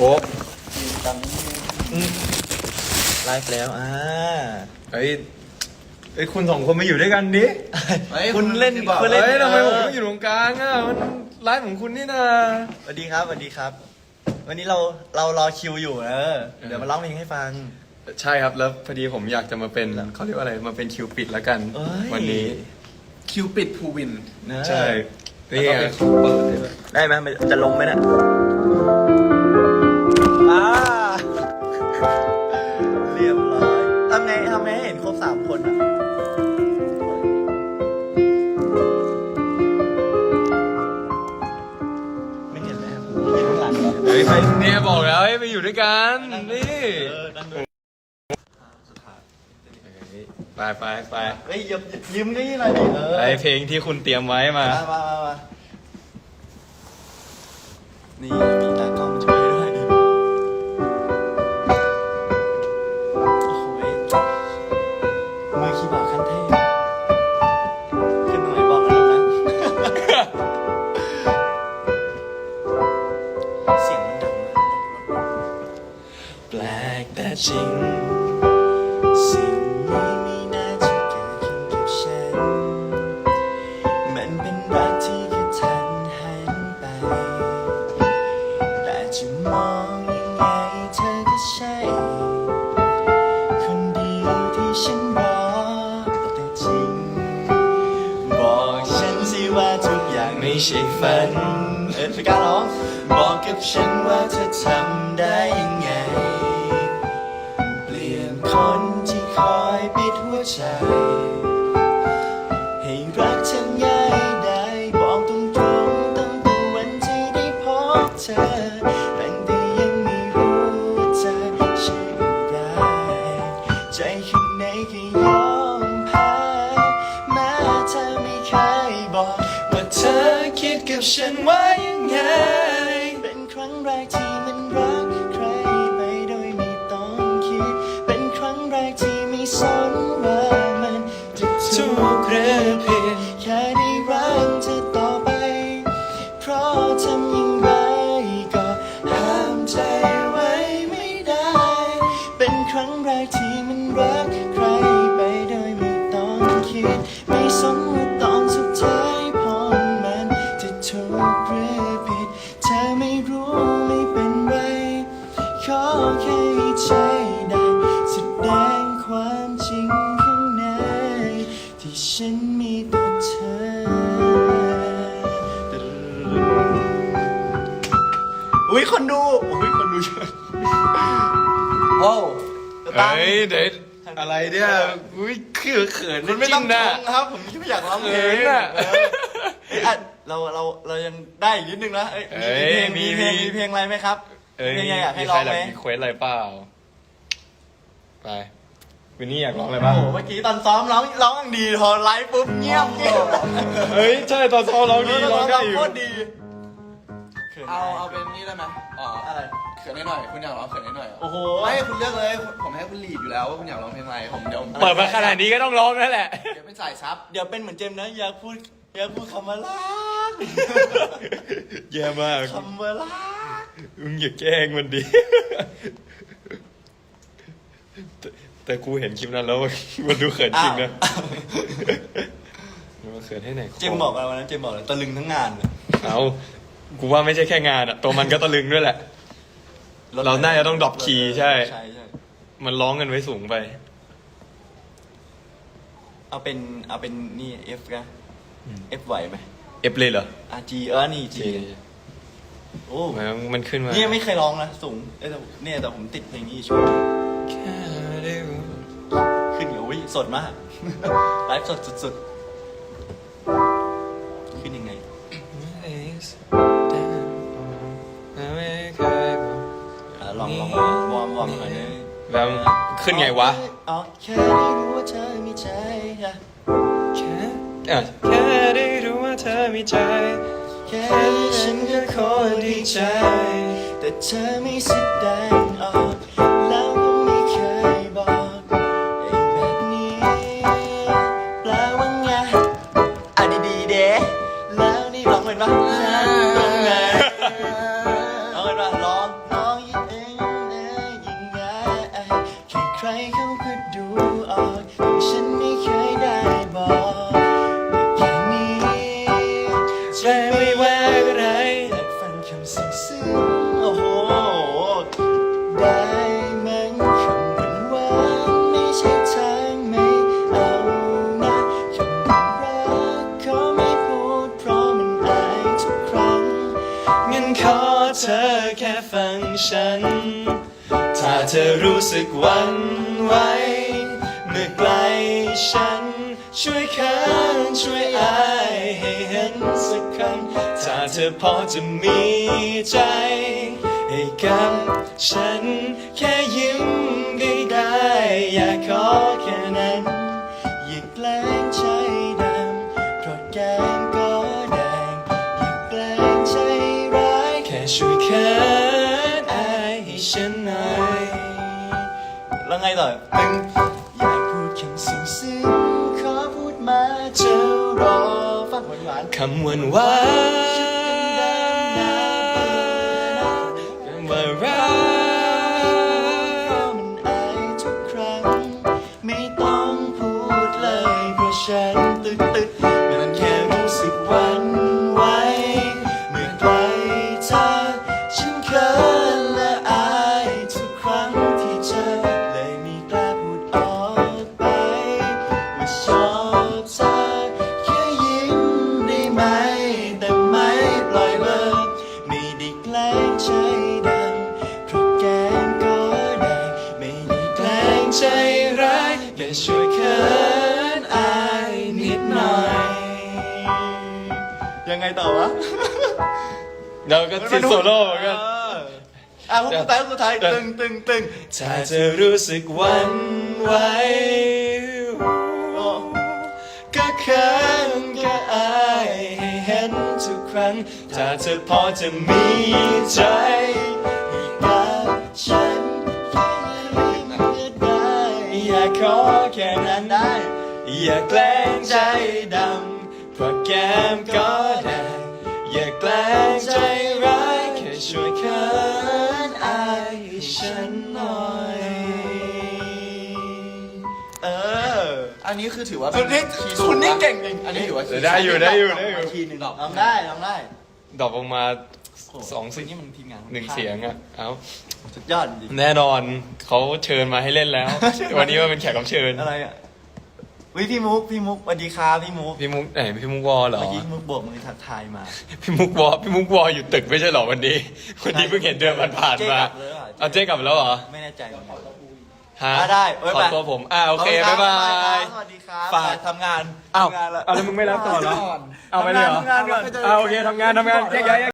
โป๊ะตอนนี้ไลฟ์แล้วอ่าเฮ้ยเอ้ยคุณสองคนมาอยู่ด้วยกันดิคุณเล่นบอกคุณเล่นเฮ้ยทำไมผมต้องอยู่ตรงกลางอะมันไลฟ์ของคุณนี่นะสวัสดีครับสวัสดีครับ วันนี้เราเรารอคิวอยู่เออเดี๋ยวมาร้องเพลงให้ฟังใช่ครับแล้วพอดีผมอยากจะมาเป็นเขาเรียกว่าอะไรมาเป็นคิวปิดแล้วกันเอ้ยวันนี้คิวปิดภูวินเนอะใช่นี่ไงแล้วก็เป็นเปิดด้วยได้ไหมมันจะลงไหมเนะ บอกแล้วให้ไปอยู่ด้วยกันนี่เออนั่งดูไปไปไปเฮ้ยยืมยืมเก็ยี่หน่อยดิเออไอเพลงที่คุณเตรียมไว้มามามามามานี่มีตากล้อง แปลกแต่จริง สิ่งนี้ไม่น่าจะเกิดขึ้นกับฉัน มันเป็นรักที่กระทันหันไป แต่จะมองยังไงเธอก็ใช่ คนเดียวที่ฉันรอแต่จริง บอกฉันสิว่าทุกอย่างไม่ใช่ฝัน เออสการ้องบอกกับฉันว่าเธอทำได้ยังไง ใจ ให้รักฉันง่ายได้บอกตรงตรงๆตั้งแต่วันที่ได้พบเธอตั้งแต่ยังไม่รู้ว่าเธอชื่ออะไรใจข้างในก็ยอมแพ้แม้เธอไม่เคยบอก ว่าเธอคิดกับฉันว่ายังไง มันรักใครไปโดยไม่ต้องคิด ไม่สนว่าตอนสุดท้ายผลมันจะถูกหรือผิดเธอไม่รู้ไม่เป็นไร ขอแค่ให้ใจได้แสดงความจริงข้างในที่ฉันมีต่อเธอ อุ้ยคนดู ตามเฮ้ยเด็ดอะไรเนี่ยอุ้ยเขินเขินคุณไม่ต้องนะทงครับ ผมไม่อยากร้องเพลเขิงนอะ เออเอ้ยอะเราเราเรายังได้อีกนิดนึงนะเอ้ยเอ้ยมีเพลงมีมีเพลงมีเพลงอะไรไหมครับเอ้ยเพลงอะไรอยากให้มีร้ใคอรงหลัไหมมีเควสอะไรเปล่า ไปวินนี่อยากร้องอะไรโอ้บ้างโหเมื่อกี้ตอนซ้อมร้องร้องอย่างดีพอไลฟ์ปุ๊บเงียบเงียบเฮ้ยใช่ตอนซ้อมร้องดีร้องได้อยู่ โคตรดี เอาเอาเป็นนี่ได้ไหมอ๋ออะไร เขินให้หน่อย คุณอยากร้องเขินให้หน่อยเหรอโอ้โหไม่คุณเลือกเลยผมให้คุณลีดอยู่แล้วว่าคุณอยากร้องเพลงอะไรผมเดี๋ยวเปิดมาขนาดนี้ก็ต้องร้องนั่นแหละ เดี๋ยวเป็นสายซับเดี๋ยวเป็นเหมือนเจมส์นะอยากพูดอยากพูดคำว่ารักแย่มากคำว่ารักมึงอย่าแกล้งมันดิแต่แต่กูเห็นคลิปนั้นแล้วมันมันดูเขินจริงนะมันเขินให้ไหนเจมส์บอกอะไรวันนั้นเจมส์บอกเลยตะลึงทั้งงานเลยเอา กูว่าไม่ใช่แค่งานอะตัวมันก็ตะลึงด้วยแหละ เราน่าจะต้องดรอปคีย์ใช่ ใช่ใช่มันร้องกันไว้สูงไป เอาเป็นเอาเป็นนี่ F กัน อืม F ไหวไหม เอฟเลยเหรออะ G เออนี่ G โอ้มันมันขึ้นมานี่ยังไม่เคยร้องนะสูงเอ้ยแต่เนี่ยแต่ผมติดเพลงนี้ช่วยแค่ได้รู้ขึ้นอยู่อุ้ยสดมาก ไลฟ์สดสุดๆ ขึ้นยังไงอะ วอร์มวอร์มหน่อยนึงแล้วขึ้นไงวะอ๋อแค่ได้รู้ว่าเธอมีใจอะแค่อะแค่ได้รู้ว่าเธอมีใจ แค่นี้ฉันก็คงดีใจ แต่เธอไม่แสดงออกแล้วก็ไม่เคยบอกไอ้แบบนี้แปลว่าไงอะดีๆเด้แล้วนี่ร้องเป็นปะ เขาไม่พูดเพราะมันอายทุกครั้งงั้นขอเธอแค่ฟังฉัน ถ้าเธอรู้สึกวันไหวเมื่อไกลฉัน ช่วยคันช่วยอายให้เห็นสักครั้งถ้าเธอพอจะมีใจ ให้กับฉันแค่ยิ้มได้ได้อยากขอแค่นั้นอย่าไกล ก้มก็แดงอย่าแกล้งใจร้ายแค่ช่วยเคินอายให้ฉันหน่อยแล้วไงต่อตึงอยากพูดคำซึ้งซึ้งๆขอพูดมาจะรอฟังหวานหวานคำหวานหวาน งไงต่อวะเราก็ทิดโซโล่เหมือนกันอะพวกสุดท้ายพวกสุดท้ายเดี๋ยวตึงตึงตึงถ้าเธอรู้สึกหวันไหวโอ้ก็เขินก็อายให้เห็นทุกครั้ง ถ้าเธอพอจะมีใจให้กับฉันแค่ยิ้มก็ได้ อยากขอแค่นั้นได้ อย่าแกล้งใจดำ เพราะแก้มก็แดงอย่าแกล้งใจร้ายแค่ช่วยเขินอายให้ฉันหน่อย เออ อันนี้คือถือว่าคุณนี่คีย์คุณนี่สูะเก่งจริง อันนี้ถือว่าคีย์ได้อยู่ได้อยู่ได้อยู่ทีหนึ่งลองได้ลองได้ดรอกลงมาสองสิ่สิ่งงนี้มันทีมงานหนึ่งเสียงอะเอาสุดยอดจริงแน่นอนเขาเชิญมาให้เล่นแล้ว วันนี้มาเป็นแขกรับเชิญ อะไรอะ วิพี่มุกพี่มุกสวัสดีครับพี่มุกพี่มุกไหนพี่มุกวอเหรอเมื่อกี้พี่มุกโบกมือทักทายมา พี่มุกวอพี่มุกวออยู่ตึกไม่ใช่เหรอวันนี้วันนี้เพิ่งเห็นเดินผ่านๆมาเจ๊กลับเลยเหรอเอาเจ๊กลับแล้วเหรอไม่แน่ใจเหมือนกันฮะอะได้เอ้ยขอไปตัวผมอ่าโอเคขบ๊ายบาครัยสวัสดีครับฝากไปทำงานอ้าวทำงานแล้วเอาแล้วมึงไม่รับต่อเหรอก่อนเอาไปเลยเหรอทำงานก่อนเอาโอเคทำงานทำงานแยกย้าย